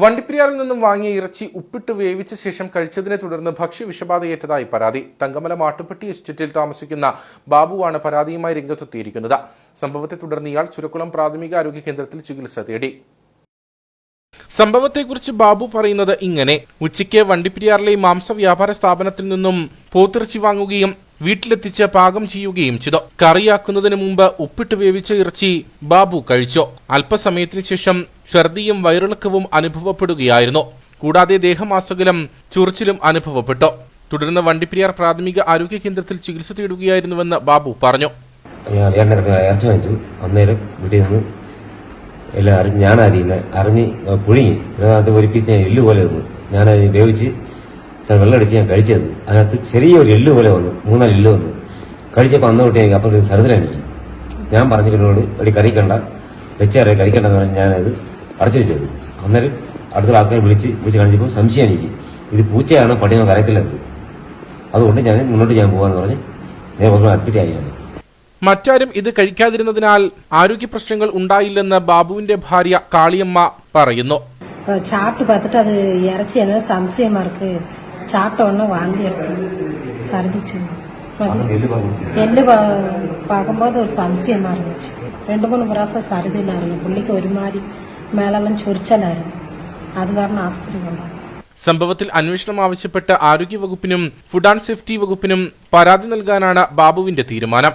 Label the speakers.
Speaker 1: വണ്ടിപ്പെരിയാറിൽ നിന്നും വാങ്ങിയ ഇറച്ചി ഉപ്പിട്ട് വേവിച്ച ശേഷം കഴിച്ചതിനെ തുടർന്ന് ഭക്ഷ്യ വിഷബാധയേറ്റതായി പരാതി. തങ്കമല മാട്ടുപ്പെട്ടി എസ്റ്റേറ്റിൽ താമസിക്കുന്ന ബാബുവാണ് പരാതിയുമായി രംഗത്തെത്തിയിരിക്കുന്നത്. സംഭവത്തെ തുടർന്ന് ഇയാൾ ചുരക്കുളം പ്രാഥമിക ആരോഗ്യ കേന്ദ്രത്തിൽ ചികിത്സ തേടി. സംഭവത്തെക്കുറിച്ച് ബാബു പറയുന്നത് ഇങ്ങനെ. ഉച്ചയ്ക്ക് വണ്ടിപ്പെരിയാറിലെ മാംസ വ്യാപാര സ്ഥാപനത്തിൽ നിന്നും പോത്തിറച്ചി വാങ്ങുകയും വീട്ടിലെത്തിച്ച് പാകം ചെയ്യുകയും ചെയ്തു. കറിയാക്കുന്നതിന് മുമ്പ് ഉപ്പിട്ട് വേവിച്ച ഇറച്ചി ബാബു കഴിച്ചു. അല്പസമയത്തിന് ശേഷം ഛർദിയും വയറിളക്കവും അനുഭവപ്പെടുകയായിരുന്നു. കൂടാതെ ദേഹമാസകലം ചൊറിച്ചിലും അനുഭവപ്പെട്ടു. തുടർന്ന് വണ്ടിപ്പെരിയാർ പ്രാഥമിക ആരോഗ്യ കേന്ദ്രത്തിൽ ചികിത്സ തേടുകയായിരുന്നുവെന്ന് ബാബു പറഞ്ഞു.
Speaker 2: ഞാൻ അന്നേരം എല്ലാം അറിഞ്ഞ് ഞാൻ അറിയുന്നത് അറിഞ്ഞ് പുഴുങ്ങി. ഒരു പീസ് ഞാൻ എല്ല് പോലെ ഞാൻ ഞാനത് വേവിച്ച് സാർ വെള്ളം അടിച്ച് ഞാൻ കഴിച്ചത് അതിനകത്ത് ചെറിയൊരു എല്ല് പോലെ വന്നു മൂന്നാല് എല്ല് വന്നു കഴിച്ചപ്പോൾ അന്ന് തൊട്ട് എനിക്ക് അപ്പം സർദിലെനിക്ക് ഞാൻ പറഞ്ഞു പിന്നോട് എടി കറിക്കണ്ട വെച്ചേറെ കഴിക്കണ്ടെന്ന് പറഞ്ഞ് ഞാനത് അടച്ചു വെച്ചത് അന്നേരം അടുത്തുള്ള ആൾക്കാർ വിളിച്ച് വിളിച്ച് കാണിച്ചപ്പോൾ സംശയം എനിക്ക് ഇത് പൂച്ചയാണോ പട്ടിയാണോ കരയത്തില്ലത് അതുകൊണ്ട് ഞാൻ മുന്നോട്ട് ഞാൻ പോകാന്ന് പറഞ്ഞ് നേരെ അഡ്മിറ്റ് ആയി ഞാൻ
Speaker 1: മറ്റാരും ഇത് കഴിക്കാതിരുന്നതിനാൽ ആരോഗ്യ പ്രശ്നങ്ങൾ ഉണ്ടായില്ലെന്ന് ബാബുവിന്റെ ഭാര്യ കാളിയമ്മ പറയുന്നു
Speaker 3: அஹ் சாப்பிட்டு பார்த்துட்டு அது இறைச்சி என்ன சம்சயமா இருக்கு சாப்பிட்ட உடனே வாந்தி இருக்கு சர்திச்சு
Speaker 2: അപ്പം എല്ല് പറഞ്ഞു
Speaker 3: எள்ளு பா- பார்க்கும்போது ஒரு சம்சயமா இருந்துச்சு ரெண்டு மூணு பிராசம் சருதியில் இருந்தது புள்ளிக்கு ஒரு மாதிரி மேலெல்லாம் சொரிச்சலா இருந்து அது காரணம் ஆஸ்பத்திரி கொண்டோம்
Speaker 1: സംഭവത്തിൽ അന്വേഷണം ആവശ്യപ്പെട്ട് ആരോഗ്യവകുപ്പിനും ഫുഡ് ആൻഡ് സേഫ്റ്റി വകുപ്പിനും പരാതി നൽകാനാണ് ബാബുവിന്റെ തീരുമാനം